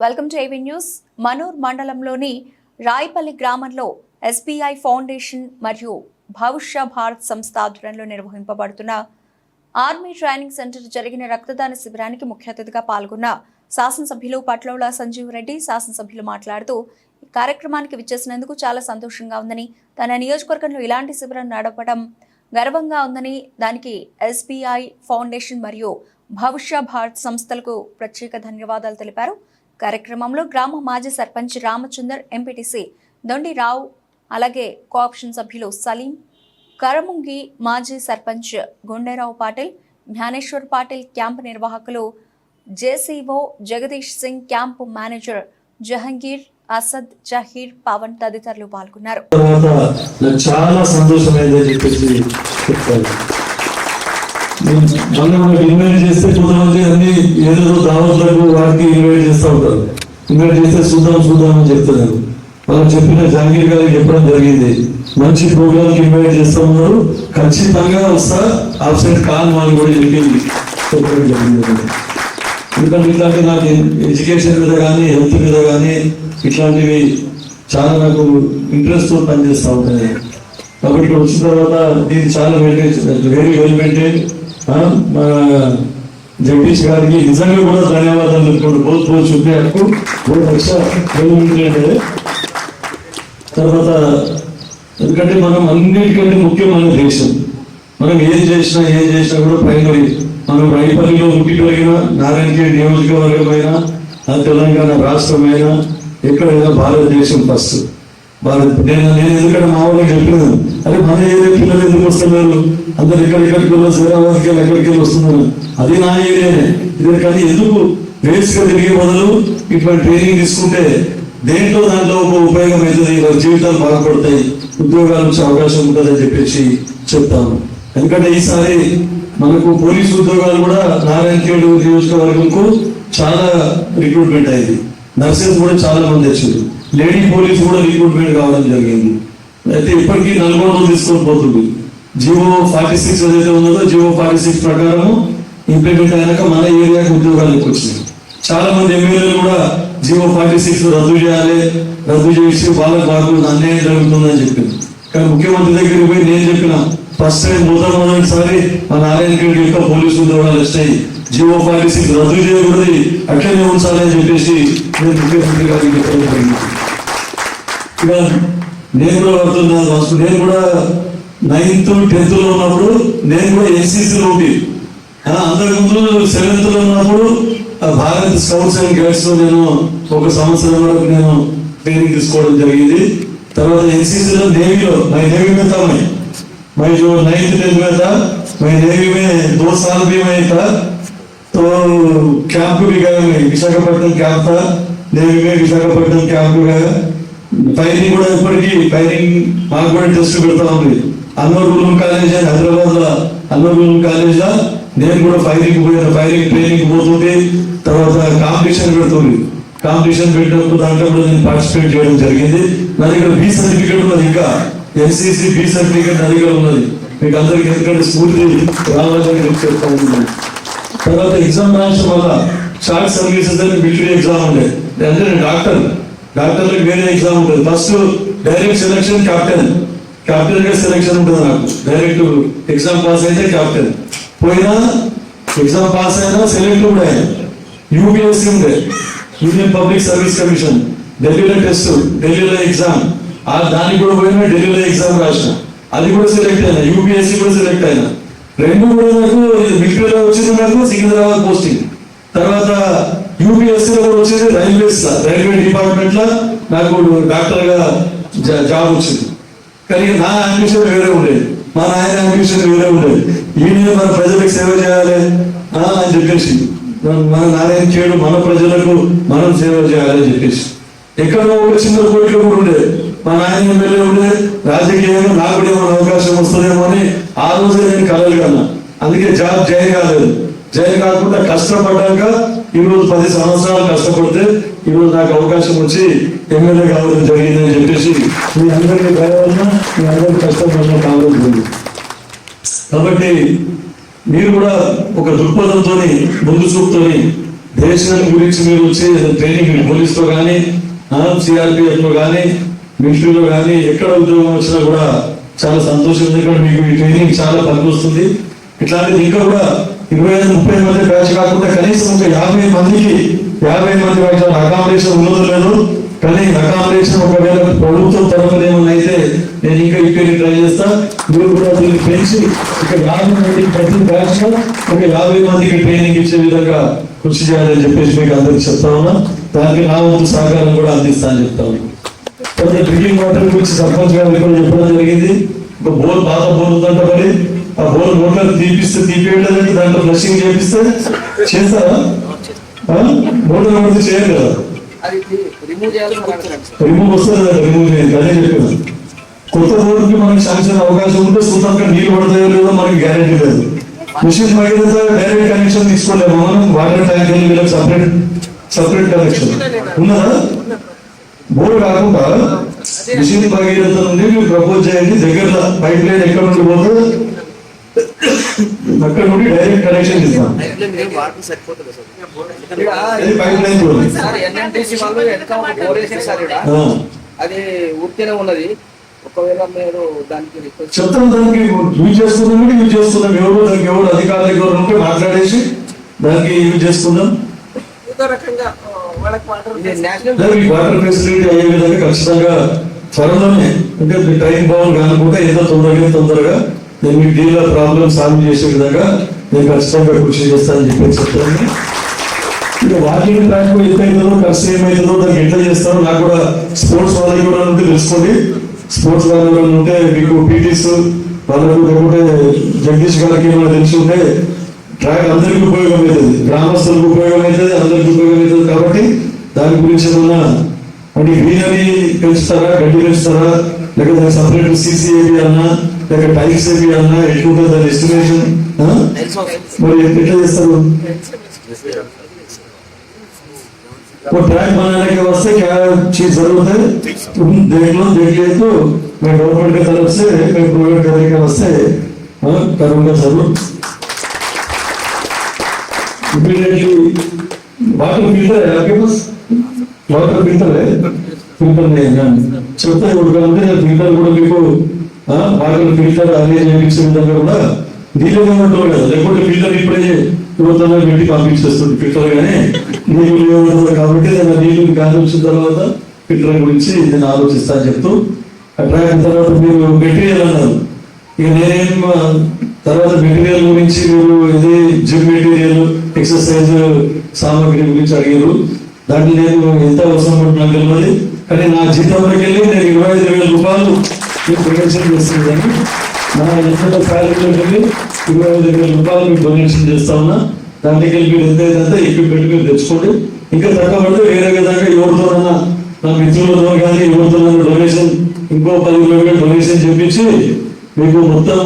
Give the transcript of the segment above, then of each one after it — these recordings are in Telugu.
Welcome to AV news. Manur మండలంలోని రాయపల్లి గ్రామంలో ఎస్బీఐ ఫౌండేషన్ మరియు భవిష్య భారత్ సంస్థ ఆధ్వర్యంలో నిర్వహింపబడుతున్న ఆర్మీ ట్రైనింగ్ సెంటర్ జరిగిన రక్తదాన శిబిరానికి ముఖ్య అతిథిగా పాల్గొన్న శాసనసభ్యులు పట్లౌల సంజీవ్ రెడ్డి శాసనసభ్యులు మాట్లాడుతూ ఈ కార్యక్రమానికి విచ్చేసినందుకు చాలా సంతోషంగా ఉందని తన నియోజకవర్గంలో ఇలాంటి శిబిరం నడపడం గర్వంగా ఉందని దానికి ఎస్బీఐ ఫౌండేషన్ మరియు భవిష్య భారత్ సంస్థలకు ప్రత్యేక ధన్యవాదాలు తెలిపారు. కార్యక్రమంలో గ్రామ మాజీ సర్పంచ్ రామచందర్ ఎంపీటీసీ దొండిరావు అలాగే కోఆప్షన్ సభ్యులు సలీం కరముంగి మాజీ సర్పంచ్ గుండెరావు పాటిల్ జ్ఞానేశ్వర్ పాటిల్ క్యాంపు నిర్వాహకులు JCO Jagdish Singh camp manager Jahangir Asad Zaheer Pavan తదితరులు పాల్గొన్నారు. చాలా సంతోషమైందని చెప్పేసి చెప్తాను నేను మనకి ఇన్వైట్ చేస్తే కొంతమంది అన్ని ఏదో దావతులకు వాటికి ఇన్వైట్ చేస్తూ ఉంటారు. ఇన్వైట్ చేస్తే చూద్దాం చూద్దాం అని చెప్తున్నారు. వాళ్ళు చెప్పిన జహంగీర్ గారికి చెప్పడం జరిగింది. మంచి ప్రోగ్రామ్కి ఇన్వైట్ చేస్తూ ఉన్నారు. ఖచ్చితంగా వస్తా. ఆబ్సెంట్ కాల్ వాళ్ళు కూడా చెప్పింది చెప్పడం జరిగింది. ఎందుకంటే ఇట్లాంటి నాకు ఎడ్యుకేషన్ మీద కానీ హెల్త్ మీద కానీ ఇట్లాంటివి చాలా నాకు ఇంట్రెస్ట్తో పనిచేస్తూ ఉంటాయి. కాబట్టి వచ్చిన తర్వాత దీన్ని చాలా మెయింటైన్ వెరీ వెల్ మెయింటైన్ మన జగదీష్ గారికి నిజంగా కూడా ధన్యవాదాలు చెప్పుకోండి బోత్ బోత్ చూపే తర్వాత ఎందుకంటే మనం అన్నిటికంటే ముఖ్యమైన దేశం. మనం ఏది చేసినా ఏం చేసినా కూడా ప్రైమరీ మనం రైపల్లిలో పుట్టి నారాయణగిరి నియోజకవర్గమైనా ఆ తెలంగాణ రాష్ట్రమైనా ఎక్కడైనా భారతదేశం ఫస్ట్ వారు నేను నేను ఎందుకంటే మా వాళ్ళకి చెప్పలేదు. అరే మన ఏరియా పిల్లలు ఎందుకు వస్తున్నారు? అందరు ఎక్కడెక్కడికి వెళ్ళి హైదరాబాద్కి వెళ్ళి ఎక్కడికి వెళ్ళి వస్తున్నారు? అది నా ఏరియానే ఇది కానీ ఎందుకు వేస్ట్ తిరిగే బదులు ఇటువంటి ట్రైనింగ్ తీసుకుంటే దేంట్లో దాంట్లో ఒక ఉపయోగం అవుతుంది? వారి జీవితాలు బాగుపడతాయి ఉద్యోగాలు వచ్చే అవకాశం ఉంటుంది అని చెప్పేసి చెప్తాను. ఎందుకంటే ఈసారి మనకు పోలీసు ఉద్యోగాలు కూడా నారాయణఖేడ్ నియోజకవర్గంకు చాలా రిక్రూట్మెంట్ అయింది. నర్సెస్ కూడా చాలా మంది వచ్చింది లేడీ పోలీస్ కూడా రిక్రూట్మెంట్ కావడం జరిగింది. అయితే ఇప్పటికీ నల్గొండలో తీసుకొని పోతుంది. జియో ఫార్టీ సిక్స్ ఏదైతే ఉన్నదో జియో ఫార్టీ సిక్స్ ప్రకారం ఇంప్లిమెంట్ అయినాక మన ఏరియాకి ఉద్యోగాలకు వచ్చింది. చాలా మంది ఎమ్మెల్యేలు కూడా జియో ఫార్టీ సిక్స్ రద్దు చేయాలి రద్దు చేసి వాళ్ళకి వాళ్ళకు అన్యాయం జరుగుతుందని చెప్పింది. కానీ ముఖ్యమంత్రి దగ్గరికి పోయి నేను చెప్పిన ఫస్ట్ టైం మొదటిసారి మన నారాయణ రెడ్డి యొక్క పోలీసు ఉద్యోగాలు వచ్చాయి జియో ఫార్టీ సిక్స్ రద్దు చేయకూడదు అట్లనే ఉంచాలని చెప్పేసి నేను ముఖ్యమంత్రి గారికి చెప్పడం జరిగింది. ఇక నేను కూడా పడుతున్నాను ఫస్ట్ నేను కూడా నైన్త్ టెన్త్ లో ఉన్నప్పుడు నేను కూడా ఎన్సీసీలో ఉండి ఆ, అంతకుముందు సెవెంత్ లో ఉన్నప్పుడు ఆ, భారత్ స్కౌట్స్ అండ్ గైడ్స్ లో నేను ఒక సంవత్సరం వరకు నేను ట్రైనింగ్ తీసుకోవడం జరిగింది తర్వాత ఎన్సీసీలో నేవీలో మై నేవీ में था मैं मैं जो नाइन्थ टेंथ में था मैं नेवी में दो साल भी मैं था तो कैंप भी गया मैं विशाखापट्टनम कैंप था नेवी में विशाखापट्टनम कैंप गया ఫైరింగ్ కూడా ఇప్పటికీ ఫైరింగ్ మాకు కూడా టెస్ట్ పెడతా ఉంది. అన్నూరు గులం కాలేజ్ అని హైదరాబాద్లో కాలేజ్లో నేను కూడా ఫైరింగ్ పోయిన ఫైరింగ్ ట్రైనింగ్ పోతుంది తర్వాత కాంపిటీషన్ పెడుతుంది. కాంపిటీషన్ పెట్టినప్పుడు దాంట్లో కూడా నేను పార్టిసిపేట్ చేయడం జరిగింది. నా దగ్గర బి సర్టిఫికేట్ ఉన్నది ఇంకా. ఎన్సీసీ బి సర్టిఫికేట్ నా దగ్గర ఉన్నది. మీకు అందరికి ఎందుకంటే స్ఫూర్తి రావాలని చెప్తా ఉన్నాను. తర్వాత ఎగ్జామ్ రాసిన వల్ల షార్ట్ సర్వీసెస్ అని మిలిటరీ ఎగ్జామ్ e ఉండే. అంటే నేను డాక్టర్. డాక్టర్లకు వేరే ఎగ్జామ్ ఉంటుంది. ఫస్ట్ డైరెక్ట్ సెలక్షన్ క్యాప్టెన్ క్యాప్టెన్గా సెలక్షన్ ఉంటుంది నాకు. డైరెక్ట్ ఎగ్జామ్ పాస్ అయితే క్యాప్టెన్ పోయినా ఎగ్జామ్ పాస్ అయినా సెలెక్ట్ కూడా అయినా యూపీఎస్సీ ఉండే. యూనియన్ పబ్లిక్ సర్వీస్ కమిషన్ ఢిల్లీలో టెస్ట్ ఢిల్లీలో ఎగ్జామ్ ఆ దానికి కూడా పోయినా ఢిల్లీలో ఎగ్జామ్ రాసిన. అది కూడా సెలెక్ట్ అయినా. యూపీఎస్సీ కూడా సెలెక్ట్ అయినా. రెండు కూడా నాకు మిలిటరీలో వచ్చింది నాకు సికింద్రాబాద్ పోస్టింగ్ తర్వాత యూపీఎస్సీలో కూడా వచ్చేది రైల్వేస్ రైల్వే డిపార్ట్మెంట్లో. నాకు డాక్టర్గా జా- జాబ్ వచ్చింది. కానీ నా అంబిషన్ వేరే ఉండేది. మా నాయన అంబిషన్ వేరే ఉండేది. ఈయన మన ప్రజలకు సేవ చేయాలి అని చెప్పేసి. మన- నారాయణ చేయడు మన ప్రజలకు మనం సేవ చేయాలని చెప్పేసి. ఎక్కడో ఒక చిన్న కోట్లు కూడా ఉండేది. మా నాయన ఎమ్మెల్యే ఉండే రాజకీయంగా నాకు ఏమైనా అవకాశం వస్తుందేమో అని ఆ రోజే నేను కలలు కన్నా. అందుకే జాబ్ జైన్ కాలేదు. జయ కాకుండా కష్టపడ్డాక ఈ రోజు పది సంవత్సరాలు కష్టపడితే ఈ రోజు నాకు అవకాశం వచ్చి ఎమ్మెల్యే కావడం జరిగిందని చెప్పేసి మీ అందరికీ భయవలన మీ అందరికీ కష్టం వలన కావడం కాబట్టి మీరు కూడా ఒక దృక్పథంతో ముందు చూపుతోని దేశం గురించి మీరు వచ్చి ట్రైనింగ్ పోలీస్లో కానీ సిఆర్పిఎఫ్లో కానీ మిలిటరీలో కానీ ఎక్కడ ఉద్యోగం వచ్చినా కూడా చాలా సంతోషం. ఎందుకంటే ఇక్కడ మీకు ఈ ట్రైనింగ్ చాలా పనికొస్తుంది. ఇట్లాంటిది ఇంకా కూడా ఇరవై ఐదు ముప్పై మంది బ్యాచ్ కాకుండా కనీసం ఒక యాభై మందికి యాభై మంది బ్యాచ్ అకామిడేషన్ ఉన్నదో లేదు కానీ అకామిడేషన్ ఒకవేళ ప్రభుత్వం తరఫున ఏమైనా అయితే నేను ఇంకా ఇక్కడ ట్రై చేస్తా. మీరు కూడా దీన్ని పెంచి ఇక యాభై మందికి ప్రతి బ్యాచ్ ఒక యాభై మందికి ట్రైనింగ్ ఇచ్చే విధంగా కృషి చేయాలని చెప్పేసి మీకు అందరికి చెప్తా ఉన్నా. దానికి నా వంతు సహకారం కూడా అందిస్తా అని చెప్తా ఉన్నా. డ్రింకింగ్ వాటర్ గురించి సర్పంచ్ గారు కూడా చెప్పడం జరిగింది. ఒక బోర్ పాత బోర్ ఉందంట మరి. ఆ బోర్ మోటార్ తీపిస్తే తీపియడానికి దాంట్లో ఫ్లషింగ్ చేపిస్తే చేస్తారా మోటార్ పడితే చేయాలి కదా రిమూవ్ వస్తుంది రిమూవ్ చేయండి అదే చెప్పాను. కొత్త బోర్డుకి మనకి శాంక్షన్ అవకాశం ఉంటే సుతంగా నీళ్ళు పడతాయో లేదో మనకి గ్యారెంటీ లేదు. మిషన్ మగిలిత డైరెక్ట్ కనెక్షన్ తీసుకోలేము. మనం వాటర్ ట్యాంక్ వీళ్ళకి సపరేట్ సపరేట్ కనెక్షన్ ఉన్నదా? బోర్ కాకుండా మిషన్ భగీరథ నుండి మీరు ప్రపోజ్ చేయండి. దగ్గర పైప్ లైన్ ఎక్కడ నుండి పోతే అక్కడ నుండి డైరెక్ట్ కనెక్షన్ ఇస్తాం పైప్ లైన్. అది ఊరికేనే ఉన్నది. ఒకవేళ మీరు దానికి చెప్తాం దానికి యూజ్ చేసుకుందాం కూడా యూజ్ చేసుకుందాం ఎవరు దానికి ఎవరు అధికారులు ఎవరు ఉంటే మాట్లాడేసి దానికి యూజ్ ఏదో రకంగా వాటర్ ఫెసిలిటీ అయ్యే విధంగా ఖచ్చితంగా త్వరలోనే అంటే టైం బాగుంది కానుకుంటే ఏదో తొందరగా తొందరగా నేను మీ డీల్ ప్రాబ్లం సాల్వ్ చేసే విధంగా నేను ఖచ్చితంగా కృషి చేస్తానని చెప్పేసి చెప్తాను ఇక వాకింగ్ ట్రాక్ ఎంత అవుతుందో ఖర్చు ఏమవుతుందో దానికి ఎట్లా చేస్తారో నాకు కూడా స్పోర్ట్స్ వాళ్ళకి కూడా ఉంటే తెలుసుకోండి. స్పోర్ట్స్ వాళ్ళు కూడా ఉంటే మీకు పీటీస్ వాళ్ళకు లేకుంటే జగదీష్ గారికి ఏమైనా తెలిసి ఉంటే ట్రాక్ అందరికీ ఉపయోగం అవుతుంది. గ్రామస్తులకు ఉపయోగం అవుతుంది అందరికీ ఉపయోగం అవుతుంది కాబట్టి దాని గురించి ఏమన్నా అంటే గ్రీనరీ పెంచుతారా గడ్డి పెంచుతారా లేకపోతే సపరేట్ సీసీ ఏరియా అన్నా లేక టైల్స్ ఏరియా అన్నా ఎట్లుంటుంది దాని ఎస్టిమేషన్ మరి ఎట్లా చేస్తారు वो ट्रैक बनाने के वास्ते क्या चीज जरूरत है तुम देख लो देख लिए तो मैं गवर्नमेंट की तरफ से मैं प्रोवाइड करने के वास्ते हाँ, करूंगा जरूर इमीडिएटली वाटर फिल्टर है आपके पास వాటర్ ఫిల్టర్ ఫిల్టర్ చెప్తే ఉడకంటే ఫిల్టర్ కూడా మీకు వాటర్ ఫిల్టర్ అదే చేయించే విధంగా కూడా నీళ్ళగా ఉంటుంది కదా. లేకుంటే ఫిల్టర్ ఇప్పుడే యువతలో పెట్టి పంపించేస్తుంది ఫిల్టర్ కానీ నీళ్ళు ఉండదు కాబట్టి దాని నీళ్ళు గాలి వచ్చిన తర్వాత ఫిల్టర్ గురించి నేను ఆలోచిస్తాను చెప్తూ అట్లా అయిన తర్వాత మీరు మెటీరియల్ అన్నారు. ఇక నేనేం తర్వాత మెటీరియల్ గురించి మీరు ఇది జిమ్ మెటీరియల్ ఎక్సర్సైజ్ సామాగ్రి గురించి అడిగారు. దాన్ని నేను ఎంత అవసరం పడుతున్నాను తెలియదు కానీ నా జీతంలోకి వెళ్ళి నేను ఇరవై ఐదు వేల రూపాయలు మీకు ప్రొడక్షన్ చేస్తుందని నా ఎంత శాలరీలోకి వెళ్ళి ఇరవై ఐదు వేల రూపాయలు మీకు డొనేషన్ చేస్తా ఉన్నా. దాంట్లోకి వెళ్ళి మీరు ఎంత ఎక్విప్మెంట్ మీరు తెచ్చుకోండి. ఇంకా తగ్గబడితే వేరే విధంగా ఎవరితోనన్నా నా మిత్రులతో కానీ ఎవరితోనన్నా డొనేషన్ ఇంకో పది కిలోమీటర్ డొనేషన్ చేపించి మీకు మొత్తం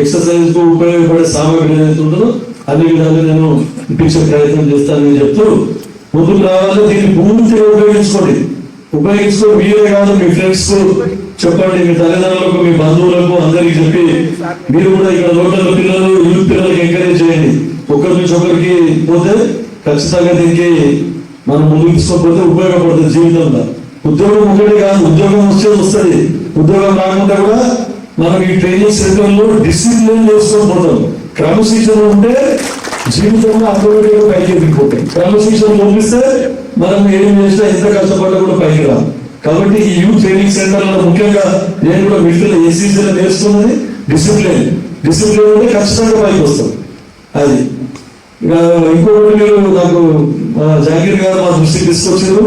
ఎక్సర్సైజ్కు ఉపయోగపడే సామగ్రి ఏదైతే ఉంటుందో అన్ని విధాలు నేను ఇప్పించే ప్రయత్నం చేస్తానని చెప్తూ ముందుకు రావాలి. దీన్ని పూర్తిగా ఉపయోగించుకోండి. ఉపయోగించుకో మీరే కాదు మీ ఫ్రెండ్స్ చెప్పండి మీ తల్లిదండ్రులకు మీ బంధువులకు అందరికి చెప్పి మీరు కూడా ఇక్కడ లోకల్ పిల్లలు యూత్ పిల్లలకి ఎంకరేజ్ చేయండి. ఒకరి నుంచి ఒకరికి పోతే ఖచ్చితంగా దీనికి మనం ముందుకు తీసుకోకపోతే ఉపయోగపడుతుంది జీవితంలో. ఉద్యోగం ఒకటి కాదు ఉద్యోగం వస్తే వస్తుంది. ఉద్యోగం రాకుండా కూడా మనం ఈ ట్రైనింగ్ సెంటర్లో డిసిప్లిన్ చేసుకొని పోతాం. క్రమశిక్షణ ఉంటే జీవితంలో ఆటోమేటిక్గా పైకి ఎదిగిపోతాయి. క్రమశిక్షణ పంపిస్తే మనం ఏం చేసినా ఎంత కష్టపడ్డా కూడా పైకి రాం కాబట్టి ఈ యూత్ ట్రైనింగ్ సెంటర్లో ముఖ్యంగా నేను కూడా మిడిల్ ఏసీసీలో నేర్చుకున్నది డిసిప్లిన్. డిసిప్లిన్ ఉంటే ఖచ్చితంగా పైకి వస్తాం అది. ఇక ఇంకొకటి మీరు నాకు జాగీర్ జాకీర్ గారు మా దృష్టికి తీసుకొచ్చారు.